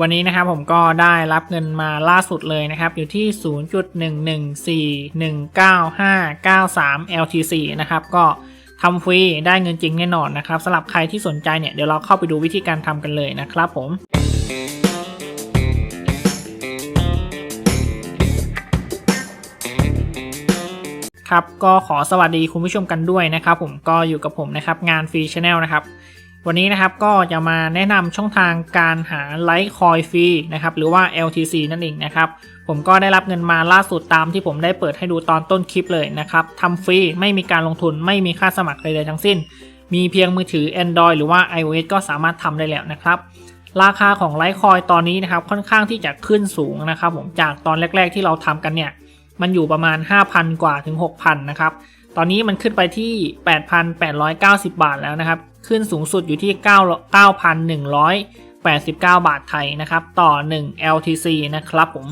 วันนี้นะครับผมก็ได้รับเงินมาล่าสุดเลยนะครับ อยู่ที่ 0.11419593 LTC นะครับ ก็ทำฟรีได้เงินจริงแน่นอนนะครับสำหรับใครที่สนใจเนี่ยเดี๋ยวเราเข้าไปดูวิธีการทำกันเลยนะครับผมครับก็ขอสวัสดีคุณผู้ชมกันด้วยนะครับผมก็อยู่กับผมนะครับงานฟรีชแนลนะครับ วันนี้นะครับก็จะมาแนะนำช่องทางการหาไลท์คอยฟรีนะครับหรือว่า LTC นั่นเองนะครับผมก็ได้รับเงินมาล่าสุดตามที่ผมได้เปิดให้ดูตอนต้นคลิปเลยนะครับทำฟรีไม่มีการลงทุนไม่มีค่าสมัครใดๆทั้งสิ้น มีเพียงมือถือ Android หรือว่า iOS ก็สามารถทำได้แล้วนะครับราคาของไลท์คอยตอนนี้นะครับค่อนข้างที่จะขึ้นสูงนะครับผมจากตอนแรก ๆ ที่เราทำกันเนี่ยมันอยู่ประมาณ 5,000 กว่าถึง 6,000 นะครับ ตอนนี้มันขึ้นไปที่ 8,890 บาทแล้วนะครับ ขึ้นสูงสุดอยู่ที่ 9,189 บาทไทยนะครับ ต่อ 1 LTC นะครับผม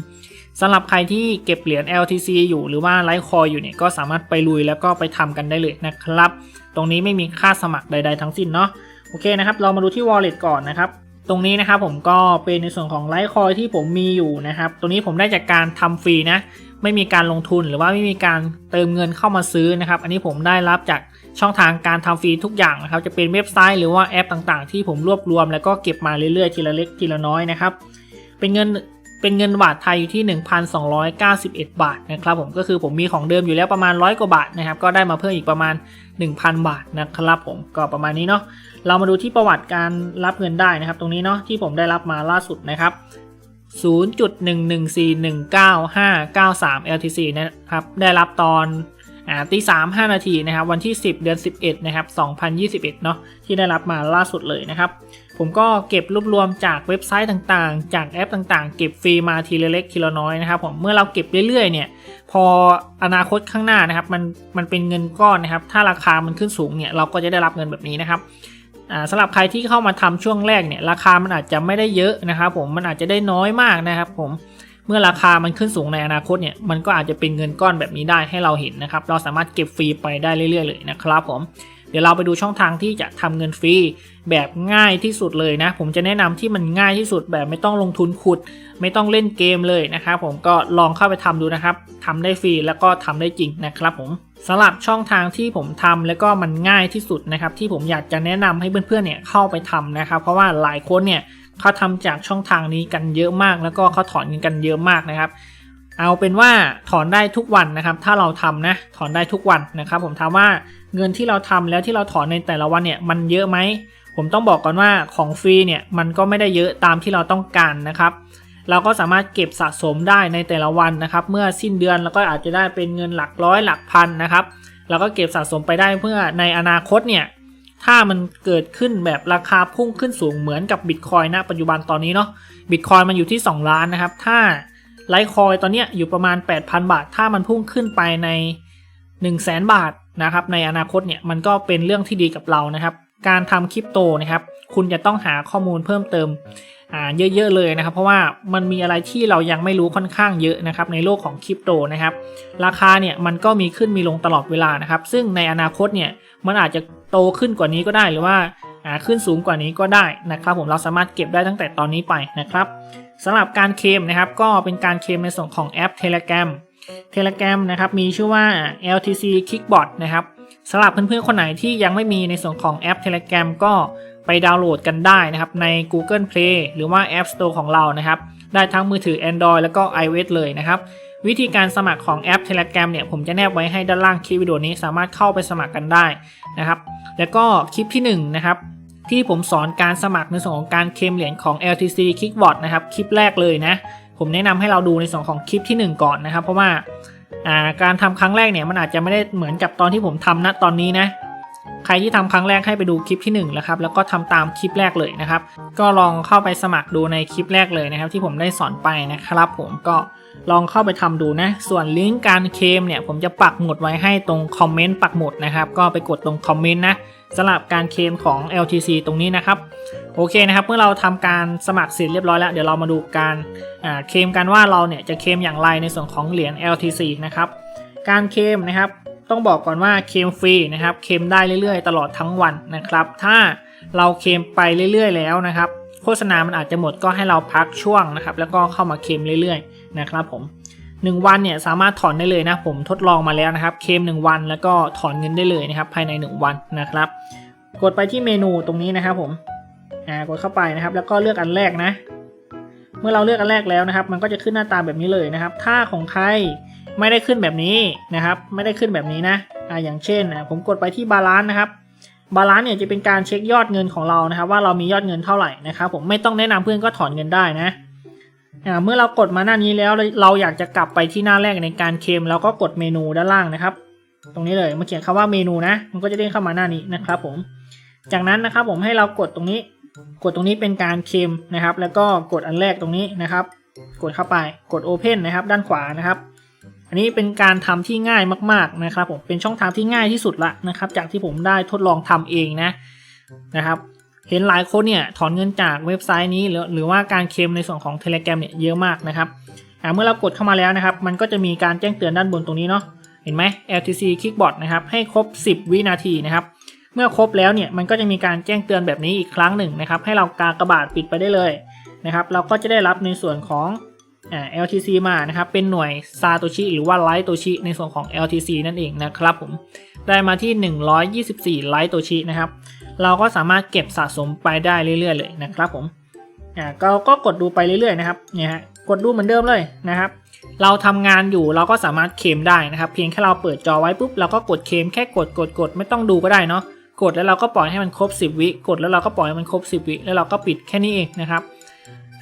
สำหรับใครที่เก็บเหรียญ LTC อยู่หรือว่าไลฟ์คอยอยู่เนี่ยก็สามารถไปลุยแล้วก็ไปทำกันได้เลยนะครับ ตรงนี้ไม่มีค่าสมัครใด ๆ ทั้งสิ้นเนาะโอเคนะครับ เรามาดูที่ wallet ก่อนนะครับ ตรงนี้นะครับผมก็เป็นในส่วนของไลฟ์คอยที่ผมมีอยู่นะครับ ตรงนี้ผมได้จากการทำฟรีนะ ไม่มีการลงทุนหรือว่าไม่มีการเติมเงินเข้ามาซื้อนะครับ อันนี้ผมได้รับจาก ช่องทางการทำฟรีทุกอย่างนะครับจะเป็นเว็บไซต์หรือว่าแอปต่างๆ ที่ผมรวบรวม แล้วก็เก็บมาเรื่อยๆ ทีละเล็กทีละน้อยนะครับ เป็นเงินเป็นเงินบาทไทยอยู่ที่ 1,291 บาทนะครับผมก็คือผมมีของเดิมอยู่แล้วประมาณร้อยกว่าบาทนะครับ ก็ได้มาเพิ่มอีกประมาณ 1,000 บาทนะครับผมก็ประมาณนี้เนาะเรามาดูที่ประวัติการรับเงินได้นะครับ ตรงนี้เนาะที่ผมได้รับมาล่าสุดนะครับ0.114195593 LTC นะครับได้รับตอน อ่าตีสามห้านาทีนะครับวันที่ 10 เดือน 11นะครับ2021เนาะที่ได้รับมาล่าสุดเลยนะครับ ผมก็เก็บรวบรวมจากเว็บไซต์ต่างๆ จากแอปต่างๆ เก็บฟรีมาทีละเล็กทีละน้อยนะครับผมเมื่อเราเก็บเรื่อยๆเนี่ยพออนาคตข้างหน้านะครับมันมันเป็นเงินก้อนนะครับ ถ้าราคามันขึ้นสูงเนี่ยเราก็จะได้รับเงินแบบนี้นะครับอ่าสำหรับใครที่เข้ามาทำช่วงแรกเนี่ยราคามันอาจจะไม่ได้เยอะนะครับผมมันอาจจะได้น้อยมากนะครับผม เมื่อราคามันขึ้นสูงในอนาคตเนี่ยมันก็อาจจะเป็นเงินก้อนแบบนี้ได้ให้เราเห็นนะครับ เราสามารถเก็บฟรีไปได้เรื่อยๆเลยนะครับผมเดี๋ยวเราไปดูช่องทางที่จะทำเงินฟรีแบบง่ายที่สุดเลยนะ ผมจะแนะนำที่มันง่ายที่สุดแบบไม่ต้องลงทุนขุด ไม่ต้องเล่นเกมเลยนะครับผมก็ลองเข้าไปทำดูนะครับทำได้ฟรีแล้วก็ทำได้จริงนะครับผมสำหรับช่องทางที่ผมทำแล้วก็มันง่ายที่สุดนะครับ ที่ผมอยากจะแนะนำให้เพื่อนๆเนี่ยเข้าไปทำนะครับ เพราะว่าหลายคนเนี่ย เขาทำจากช่องทางนี้กันเยอะมาก แล้วก็เขาถอนเงินกันเยอะมากนะครับ เอาเป็นว่าถอนได้ทุกวันนะครับ ถ้าเราทำนะถอนได้ทุกวันนะครับ ผมถามว่าเงินที่เราทำแล้วที่เราถอนในแต่ละวันเนี่ยมันเยอะไหมผมต้องบอกก่อนว่าของฟรีเนี่ยมันก็ไม่ได้เยอะตามที่เราต้องการนะครับ เราก็สามารถเก็บสะสมได้ในแต่ละวันนะครับ เมื่อสิ้นเดือนเราก็อาจจะได้เป็นเงินหลักร้อยหลักพันนะครับเราก็เก็บสะสมไปได้เพื่อในอนาคตเนี่ย ถ้ามันเกิดขึ้นแบบราคาพุ่งขึ้นสูงเหมือนกับบิตคอยณปัจจุบันตอนนี้เนาะบิตคอยมันอยู่ที่ 2 ล้านนะครับ ถ้าไลท์คอยตอนเนี้ยอยู่ประมาณ 8,000 บาท ถ้ามันพุ่งขึ้นไปใน 1 0 0 0 0แบาทนะครับในอนาคตเนี่ยมันก็เป็นเรื่องที่ดีกับเรานะครับ การทำคริปโตนะครับ คุณจะต้องหาข้อมูลเพิ่มเติมอ่าเยอะๆเลยนะครับ เพราะว่ามันมีอะไรที่เรายังไม่รู้ค่อนข้างเยอะนะครับในโลกของคริปโตนะครับ ราคาเนี่ยมันก็มีขึ้นมีลงตลอดเวลานะครับ ซึ่งในอนาคตเนี่ยมันอาจจะ โตขึ้นกว่านี้ก็ได้หรือว่าขึ้นสูงกว่านี้ก็ได้นะครับผมเราสามารถเก็บได้ตั้งแต่ตอนนี้ไปนะครับสำหรับการเคมนะครับก็เป็นการเคมในส่วนของแอป Telegram Telegram นะครับมีชื่อว่า LTC Kickbot นะครับสำหรับเพื่อนๆคนไหนที่ยังไม่มีในส่วนของแอป Telegram ก็ไปดาวน์โหลดกันได้นะครับใน Google Play หรือว่า App Store ของเรานะครับ ได้ทั้งมือถือ Android แล้วก็ iOS เลยนะครับ วิธีการสมัครของแอป Telegram เนี่ยผมจะแนบไว้ให้ด้านล่างคลิปวิดีโอนี้สามารถเข้าไปสมัครกันได้นะครับ แล้วก็คลิปที่1นะครับที่ผมสอนการสมัครในส่วนของการเคลมเหรียญของ LTC Kickbot นะครับคลิปแรกเลยนะ ผมแนะนำให้เราดูในส่วนของคลิปที่ 1 ก่อนนะครับ เพราะว่าการทำครั้งแรกเนี่ยมันอาจจะไม่ได้เหมือนกับตอนที่ผมทำณตอนนี้นะใครที่ทำครั้งแรกให้ไปดูคลิปที่1แล้วครับแล้วก็ทำตามคลิปแรกเลยนะครับ ก็ลองเข้าไปสมัครดูในคลิปแรกเลยนะครับ ที่ผมได้สอนไปนะครับ ผมก็ ลองเข้าไปทำดูนะ ส่วนลิงก์การเคมเนี่ยผมจะปักหมุดไว้ให้ตรงคอมเมนต์ปักหมุดนะครับ ก็ไปกดตรงคอมเมนต์นะสำหรับการเคมของ LTC ตรงนี้นะครับ โอเคนะครับ เมื่อเราทำการสมัครเสร็จเรียบร้อยแล้ว เดี๋ยวเรามาดูการเคมกันว่าเราเนี่ยจะเคมอย่างไรในส่วนของเหรียญ LTC นะครับ การเคมนะครับ ต้องบอกก่อนว่าเคมฟรีนะครับ เคมได้เรื่อยๆ ตลอดทั้งวันนะครับ ถ้าเราเคมไปเรื่อยๆ แล้วนะครับ โฆษณามันอาจจะหมดก็ให้เราพักช่วงนะครับ แล้วก็เข้ามาเคมเรื่อยๆ นะครับผม 1 วันเนี่ยสามารถถอนได้เลยนะผมทดลองมาแล้วนะครับเคม1 วันแล้วก็ถอนเงินได้เลยนะครับภายใน 1 วันนะครับ กดไปที่เมนูตรงนี้นะครับผมอ่ากดเข้าไปนะครับ แล้วก็เลือกอันแรกนะ เมื่อเราเลือกอันแรกแล้วนะครับ มันก็จะขึ้นหน้าตาแบบนี้เลยนะครับ ถ้าของใครไม่ได้ขึ้นแบบนี้นะครับ ไม่ได้ขึ้นแบบนี้นะอ่าอย่างเช่นอะผมกดไปที่บาลานซ์นะครับบาลานซ์เนี่ยจะเป็นการเช็คยอดเงินของเรานะครับ ว่าเรามียอดเงินเท่าไหร่นะครับ ผมไม่ต้องแนะนำเพื่อนก็ถอนเงินได้นะ เมื่อเรากดมาหน้านี้แล้วเราอยากจะกลับไปที่หน้าแรกในการเคมเราก็กดเมนูด้านล่างนะครับ ตรงนี้เลยมาเขียนคำว่าเมนูนะ มันก็จะเด้งเข้ามาหน้านี้นะครับ ผม จากนั้นนะครับผมให้เรากดตรงนี้ กดตรงนี้เป็นการเคมนะครับ แล้วก็กดอันแรกตรงนี้นะครับ กดเข้าไปกด Open นะครับ ด้านขวานะครับ อันนี้เป็นการทำที่ง่ายมากๆนะครับ ผมเป็นช่องทางที่ง่ายที่สุดละนะครับ จากที่ผมได้ทดลองทำเองนะนะครับ เห็นหลายคนเนี่ยถอนเงินจากเว็บไซต์นี้หรือหรือว่าการเคลมในส่วนของ Telegram เนี่ยเยอะมากนะครับอ่าเมื่อเรากดเข้ามาแล้วนะครับ มันก็จะมีการแจ้งเตือนด้านบนตรงนี้เนาะเห็นไหม LTC Kickbot นะครับให้ครบ 10 วินาทีนะครับเมื่อครบแล้วเนี่ยมันก็จะมีการแจ้งเตือนแบบนี้อีกครั้งหนึ่งนะครับให้เรากากระบาดปิดไปได้เลยนะครับเราก็จะได้รับในส่วนของอ LTC มานะครับเป็นหน่วยซาโตชิหรือว่าไลท์โตชิในส่วนของ LTC นั่นเองนะครับผมได้มาที่ 124ไลท์โตชินะครับ เราก็สามารถเก็บสะสมไปได้เรื่อยๆ เลยนะครับผมอ่าก็ก็กดดูไปเรื่อยๆนะครับเนี่ยฮะกดดูเหมือนเดิมเลยนะครับ เราทำงานอยู่เราก็สามารถเคลมได้นะครับ เพียงแค่เราเปิดจอไว้ปุ๊บเราก็กดเคลมแค่กดกดกดไม่ต้องดูก็ได้เนาะกดแล้วเราก็ปล่อยให้มันครบ 10 วิกดแล้วเราก็ปล่อยให้มันครบ 10 วิแล้วเราก็ปิดแค่นี้เองนะครับ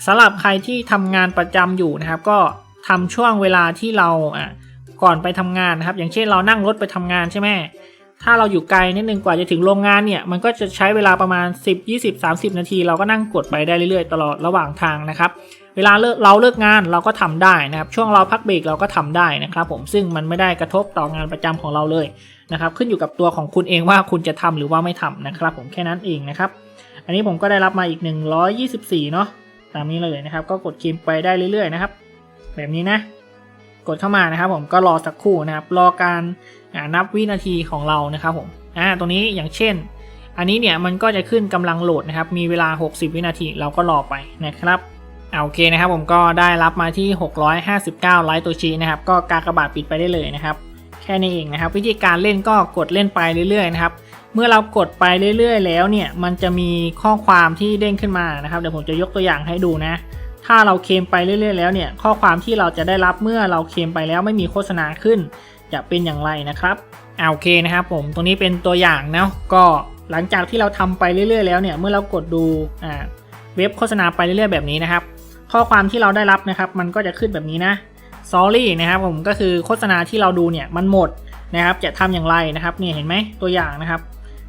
สำหรับใครที่ทำงานประจำอยู่นะครับ ก็ทำช่วงเวลาที่เราอะก่อนไปทำงานนะครับ อย่างเช่นเรานั่งรถไปทำงานใช่ไหม ถ้าเราอยู่ไกลนิดนึงกว่าจะถึงโรงงานเนี่ย มันก็จะใช้เวลาประมาณ 10 20 30 นาที เราก็นั่งกดไปได้เรื่อยๆ ตลอดระหว่างทางนะครับ เวลาเลิกเราเลิกงานเราก็ทำได้นะครับ ช่วงเราพักเบรกเราก็ทำได้นะครับ ผมซึ่งมันไม่ได้กระทบต่องานประจำของเราเลยนะครับ ขึ้นอยู่กับตัวของคุณเองว่าคุณจะทำหรือว่าไม่ทำนะครับ ผมแค่นั้นเองนะครับ อันนี้ผมก็ได้รับมาอีก 124 เนาะตามนี้เลยนะครับ ก็กดคิมไปได้เรื่อยๆนะครับ แบบนี้นะ กดเข้ามานะครับ ผมก็รอสักครู่นะครับ รอการนับวินาทีของเรานะครับผมอ่าตรงนี้อย่างเช่น อันนี้เนี่ยมันก็จะขึ้นกำลังโหลดนะครับ มีเวลา 60 วินาทีเราก็รอไปนะครับเอาโอเคนะครับผมก็ได้รับมาที่ 659 ไลท์ตัวชีนะครับ ก็กากระบาดปิดไปได้เลยนะครับ แค่นี้เองนะครับ วิธีการเล่นก็กดเล่นไปเรื่อยๆนะครับ เมื่อเรากดไปเรื่อยๆ แล้วเนี่ย มันจะมีข้อความที่เด้งขึ้นมานะครับ เดี๋ยวผมจะยกตัวอย่างให้ดูนะ ถ้าเราเคมไปเรื่อยๆแล้วเนี่ยข้อความที่เราจะได้รับเมื่อเราเคมไปแล้วไม่มีโฆษณาขึ้น จะเป็นอย่างไรนะครับเอาโอเคนะครับผมตรงนี้เป็นตัวอย่างนะก็หลังจากที่เราทำไปเรื่อยๆแล้วเนี่ยเมื่อเรากดดูอ่าเว็บโฆษณาไปเรื่อยๆแบบนี้นะครับ ข้อความที่เราได้รับนะครับ มันก็จะขึ้นแบบนี้นะ sorry นะครับผมก็คือโฆษณาที่เราดูเนี่ยมันหมดนะครับ จะทำอย่างไรนะครับเนี่ยเห็นไหมตัวอย่างนะครับ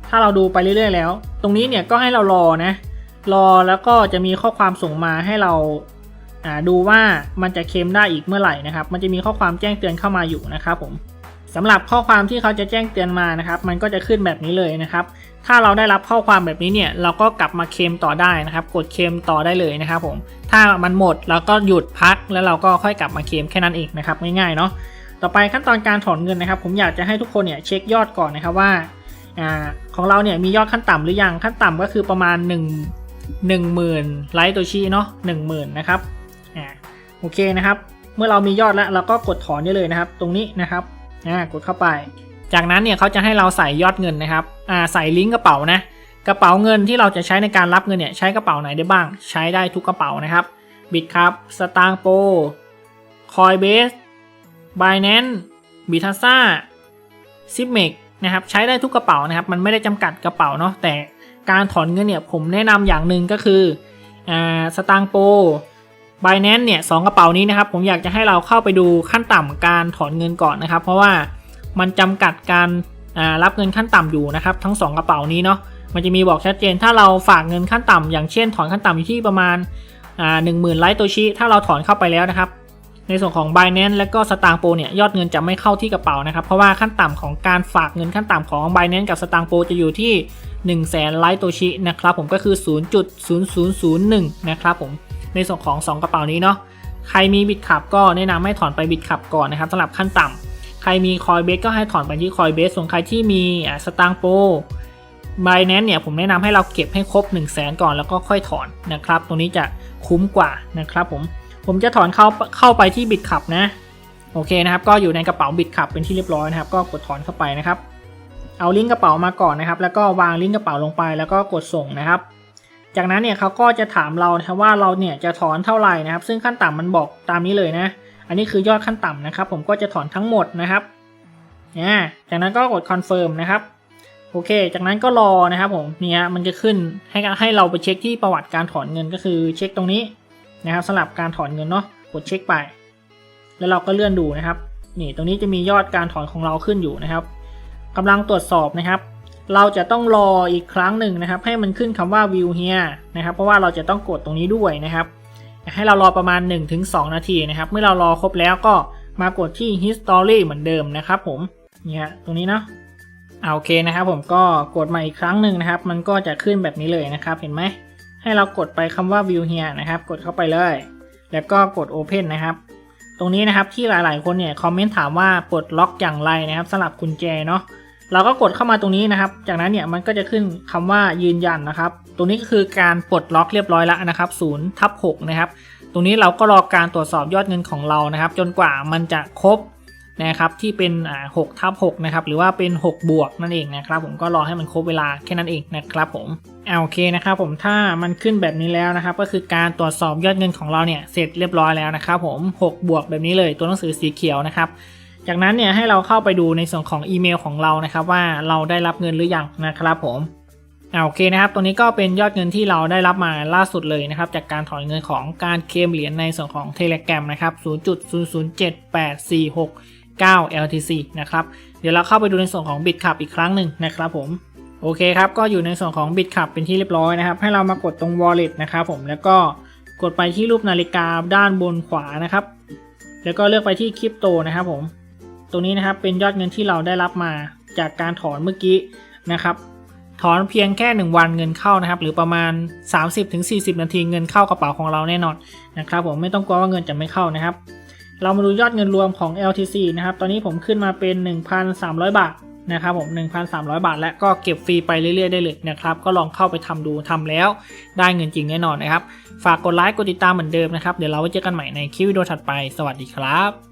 ถ้าเราดูไปเรื่อยๆแล้ว ตรงนี้เนี่ยก็ให้เรารอนะ รอแล้วก็จะมีข้อความส่งมาให้เราดูว่ามันจะเคลมได้อีกเมื่อไหร่นะครับ มันจะมีข้อความแจ้งเตือนเข้ามาอยู่นะครับผมสำหรับข้อความที่เขาจะแจ้งเตือนมานะครับ มันก็จะขึ้นแบบนี้เลยนะครับ ถ้าเราได้รับข้อความแบบนี้เนี่ย เราก็กลับมาเคลมต่อได้นะครับ กดเคลมต่อได้เลยนะครับผม ถ้ามันหมดเราก็หยุดพักแล้วเราก็ค่อยกลับมาเคลมแค่นั้นเองนะครับง่ายๆเนาะ ต่อไปขั้นตอนการถอนเงินนะครับ ผมอยากจะให้ทุกคนเนี่ยเช็คยอดก่อนนะครับว่าอของเราเนี่ยมียอดขั้นต่ำหรือยังขั้นต่ำก็คือประมาณ 1 1 0,000ไลท์ตัวชีเนาะ10,000นะครับอ่าโอเคนะครับ เมื่อเรามียอดแล้วเราก็กดถอนได้เลยนะครับ ตรงนี้นะครับอ่ากดเข้าไป จากนั้นเนี่ยเขาจะให้เราใส่ยอดเงินนะครับอ่าใส่ลิงก์กระเป๋านะกระเป๋าเงินที่เราจะใช้ในการรับเงินเนี่ยใช้กระเป๋าไหนได้บ้าง ใช้ได้ทุกกระเป๋านะครับบิตครับสตางโปคอยเบส Binance b i t a s a s i p m e x นะครับใช้ได้ทุกกระเป๋านะครับ มันไม่ได้จำกัดกระเป๋าเนาะแต่ การถอนเงินเนี่ยผมแนะนำอย่างหนึ่งก็คืออ่าสตางโป Binance เนี่ยสองกระเป๋านี้นะครับ ผมอยากจะให้เราเข้าไปดูขั้นต่ำการถอนเงินก่อนนะครับ เพราะว่ามันจำกัดการรับเงินขั้นต่ำอยู่นะครับ ทั้ง 2 กระเป๋านี้เนาะมันจะมีบอกชัดเจนถ้าเราฝากเงินขั้นต่ำอย่างเช่น ถอนขั้นต่ำอยู่ที่ประมาณหนึ่งหมื่นไลท์โตชิถ้าเราถอนเข้าไปแล้วนะครับ ในส่วนของ Binance และก็สตางโปเนี่ยยอดเงินจะไม่เข้าที่กระเป๋านะครับเพราะว่าขั้นต่ำของการฝากเงินขั้นต่ำของ Binance กับสตางโปจะอยู่ที่ 1 0 0 0 0แสนไลท์โตชินะครับผมก็คือ 0.0001 นะครับผมในส่วนของ 2 กระเป๋านี้เนาะใครมีบิตขับก็แนะนำให้ถอนไปบิตขับก่อนนะครับสำหรับขั้นต่ำใครมีคอยเบสก็ให้ถอนไปที่คอยเบสส่วนใครที่มีสตางโป Binance เนี่ยผมแนะนำให้เราเก็บให้ครบ 1 0 0 0 0แสนก่อนแล้วก็ค่อยถอนนะครับ ตรงนี้จะคุ้มกว่านะครับผมผมจะถอนเข้าเข้าไปที่บิตขับนะโอเคนะครับ ก็อยู่ในกระเป๋าบิตขับเป็นที่เรียบร้อยนะครับ ก็กดถอนเข้าไปนะครับ เอาลิงก์กระเป๋ามาก่อนนะครับ แล้วก็วางลิงก์กระเป๋าลงไปแล้วก็กดส่งนะครับ จากนั้นเนี่ยเขาก็จะถามเราว่าเราเนี่ยจะถอนเท่าไหร่นะครับ ซึ่งขั้นต่ำมันบอกตามนี้เลยนะ อันนี้คือยอดขั้นต่ำนะครับ ผมก็จะถอนทั้งหมดนะครับเนี่ยจากนั้นก็กดคอนเฟิร์มนะครับโอเค จากนั้นก็รอนะครับผมเนี่ยมันจะขึ้นให้ให้เราไปเช็คที่ประวัติการถอนเงินก็คือเช็คตรงนี้นะครับสำหรับการถอนเงินเนาะกดเช็คไป แล้วเราก็เลื่อนดูนะครับ นี่ตรงนี้จะมียอดการถอนของเราขึ้นอยู่นะครับ กำลังตรวจสอบนะครับ เราจะต้องรออีกครั้งหนึ่งนะครับ ให้มันขึ้นคำว่า view here นะครับ เพราะว่าเราจะต้องกดตรงนี้ด้วยนะครับ ให้เรารอประมาณ 1-2 นาทีนะครับ เมื่อเรารอครบแล้วก็มากดที่ history เหมือนเดิมนะครับ ผมเนี่ยตรงนี้เนาะเอาโอเคนะครับผมก็กดมาอีกครั้งหนึ่งนะครับ มันก็จะขึ้นแบบนี้เลยนะครับ เห็นไหม ให้เรากดไปคำว่า view here นะครับ กดเข้าไปเลย แล้วก็กด open นะครับ ตรงนี้นะครับที่หลายๆ คนเนี่ยคอมเมนต์ถามว่าปลดล็อกอย่างไรนะครับสำหรับกุญแจเนาะ เราก็กดเข้ามาตรงนี้นะครับ จากนั้นเนี่ยมันก็จะขึ้นคำว่ายืนยันนะครับ ตรงนี้ก็คือการปลดล็อกเรียบร้อยแล้วนะครับ0ทับ6นะครับ ตรงนี้เราก็รอการตรวจสอบยอดเงินของเรานะครับ จนกว่ามันจะครบนะครับที่เป็น6ทับ6นะครับหรือว่าเป็น 6 บวกนั่นเองนะครับ ผมก็รอให้มันครบเวลาแค่นั้นเองนะครับผมเอาโอเคนะครับผมถ้ามันขึ้นแบบนี้แล้วนะครับ ก็คือการตรวจสอบยอดเงินของเราเนี่ยเสร็จเรียบร้อยแล้วนะครับ ผม 6 บวกแบบนี้เลยตัวหนังสือสีเขียวนะครับ จากนั้นเนี่ยให้เราเข้าไปดูในส่วนของอีเมลของเรานะครับว่าเราได้รับเงินหรือยังนะครับผมอ่าโอเคนะครับตรงนี้ก็เป็นยอดเงินที่เราได้รับมาล่าสุดเลยนะครับ จากการถอนเงินของการเคลมเหรียญในส่วนของ Telegram นะครับ 0.007846 LTC นะครับเดี๋ยวเราเข้าไปดูในส่วนของ BitCup อีกครั้งหนึ่งนะครับผมโอเคครับก็อยู่ในส่วนของ BitCup เป็นที่เรียบร้อยนะครับ ให้เรามากดตรง Wallet นะครับผมแล้วก็กดไปที่รูปนาฬิกาด้านบนขวานะครับ แล้วก็เลือกไปที่คริปโตนะครับผม ตรงนี้นะครับเป็นยอดเงินที่เราได้รับมาจากการถอนเมื่อกี้นะครับถอนเพียงแค่ 1 วันเงินเข้านะครับ หรือประมาณ 30-40 นาทีเงินเข้ากระเป๋าของเราแน่นอนนะครับผมไม่ต้องกลัวว่าเงินจะไม่เข้านะครับ เรามาดูยอดเงินรวมของ LTC นะครับ ตอนนี้ผมขึ้นมาเป็น 1,300 บาทนะครับผม1,300 บาท และก็เก็บฟรีไปเรื่อยๆได้เลยนะครับ ก็ลองเข้าไปทำดูทำแล้ว ได้เงินจริงแน่นอนนะครับ ฝากกดไลค์กดติดตามเหมือนเดิมนะครับ เดี๋ยวเราไว้เจอกันใหม่ในคลิปวิดีโอถัดไป สวัสดีครับ